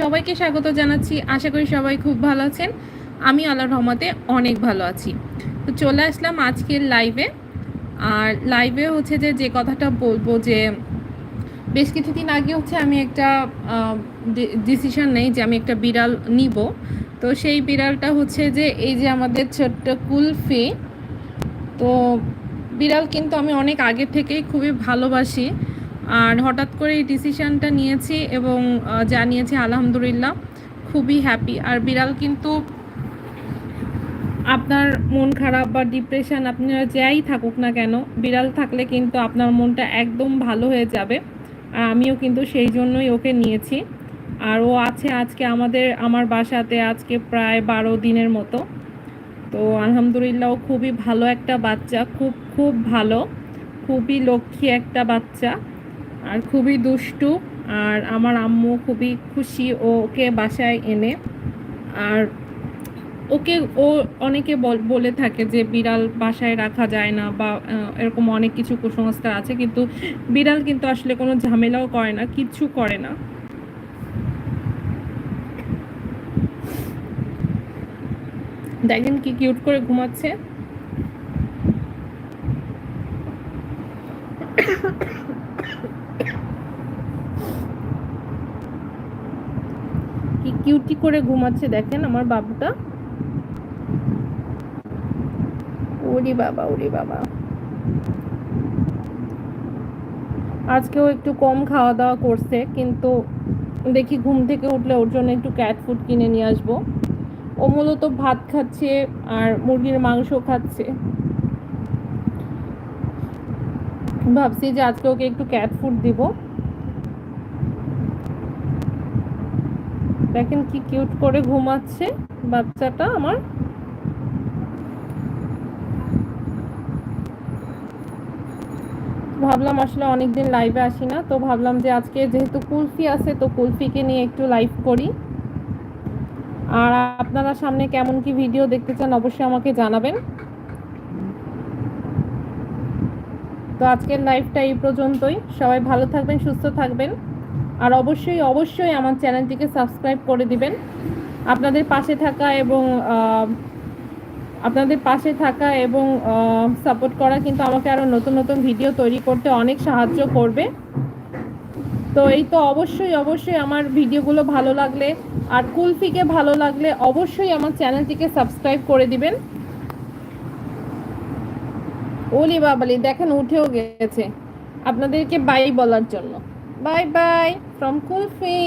সবাইকে স্বাগত জানাচ্ছি। আশা করি সবাই খুব ভালো আছেন। আমি আল্লাহর রহমতে অনেক ভালো আছি। তো চলে আসলাম আজকের লাইভে আর লাইভে হচ্ছে যে যে কথাটা বলব যে, বেশ কিছুদিন আগে হচ্ছে আমি একটা ডিসিশন নেই যে আমি একটা বিড়াল নিব। তো সেই বিড়ালটা হচ্ছে যে, এই যে আমাদের ছোট্ট কুলফি। তো বিড়াল কিন্তু আমি অনেক আগে থেকেই খুবই ভালোবাসি। আর হঠাৎ করে এই ডিসিশনটা নিয়েছি এবং জানিয়েছি আলহামদুলিল্লাহ, খুবই হ্যাপি আর বিড়াল কিন্তু আপনার মন খারাপ বা ডিপ্রেশন আপনারা যাই থাকুক না কেন, বিড়াল থাকলে কিন্তু আপনার মনটা একদম ভালো হয়ে যাবে। আর আমিও কিন্তু সেই জন্যই ওকে নিয়েছি। আর ও আছে আজকে আমাদের, আমার বাসাতে আজকে প্রায় বারো দিনের মতো। তো আলহামদুলিল্লাহ, ও খুবই ভালো একটা বাচ্চা, খুব খুব ভালো। খুবই লক্ষ্মী একটা বাচ্চা। আর খুবই দুষ্টু, আর আমার আম্মু খুবই খুশি ও ওকে বাসায় এনে। আর ওকে, ও অনেকে বল- থাকে যে বিড়াল বাসায় রাখা যায় না বা এরকম অনেক কিছু কুসংস্কার আছে, কিন্তু বিড়াল কিন্তু আসলে কোনো ঝামেলাও করে না, কিচ্ছু করে না। দেখেন কি কিউট করে ঘুমাচ্ছে। কিউটি করে ঘুমাচ্ছে, দেখেন আমার বাবুটা। ওরে বাবা ওরে বাবা। আজকেও একটু কম খাওয়া দাওয়া করছে, কিন্তু দেখি ঘুম থেকে উঠলে ওর জন্য একটু ক্যাট ফুড কিনে নিয়ে আসব। ও মূলত ভাত খাচ্ছে আর মুরগির মাংস খাচ্ছে। ভাবছি যে আজকে ওকে একটু ক্যাট ফুড দিব। দেখেন কি কিউট করে ঘুমাচ্ছে বাচ্চাটা আমার। ভাবলাম আসলে অনেকদিন লাইভে আসি না, তো ভাবলাম যে আজকে যেহেতু কুলফি আছে, তো কুলফিকে নিয়ে একটু লাইভ করি। আর আপনারা সামনে কেমন কি ভিডিও দেখতে চান অবশ্যই আমাকে জানাবেন। তো আজকের লাইভটা এই পর্যন্তই। সবাই ভালো থাকবেন, সুস্থ থাকবেন। আর অবশ্যই অবশ্যই আমার চ্যানেলটিকে সাবস্ক্রাইব করে দিবেন। আপনাদের পাশে থাকা এবং আপনাদের পাশে থাকা এবং সাপোর্ট করা কিন্তু আমাকে আরও নতুন নতুন ভিডিও তৈরি করতে অনেক সাহায্য করবে। তো এই তো অবশ্যই অবশ্যই আমার ভিডিওগুলো ভালো লাগলে আর কুলফিকে ভালো লাগলে অবশ্যই আমার চ্যানেলটিকে সাবস্ক্রাইব করে দিবেন। ওলি বাবালি, দেখেন উঠেও গেছে। আপনাদেরকে বাই বলার জন্য। Bye buy from kulfi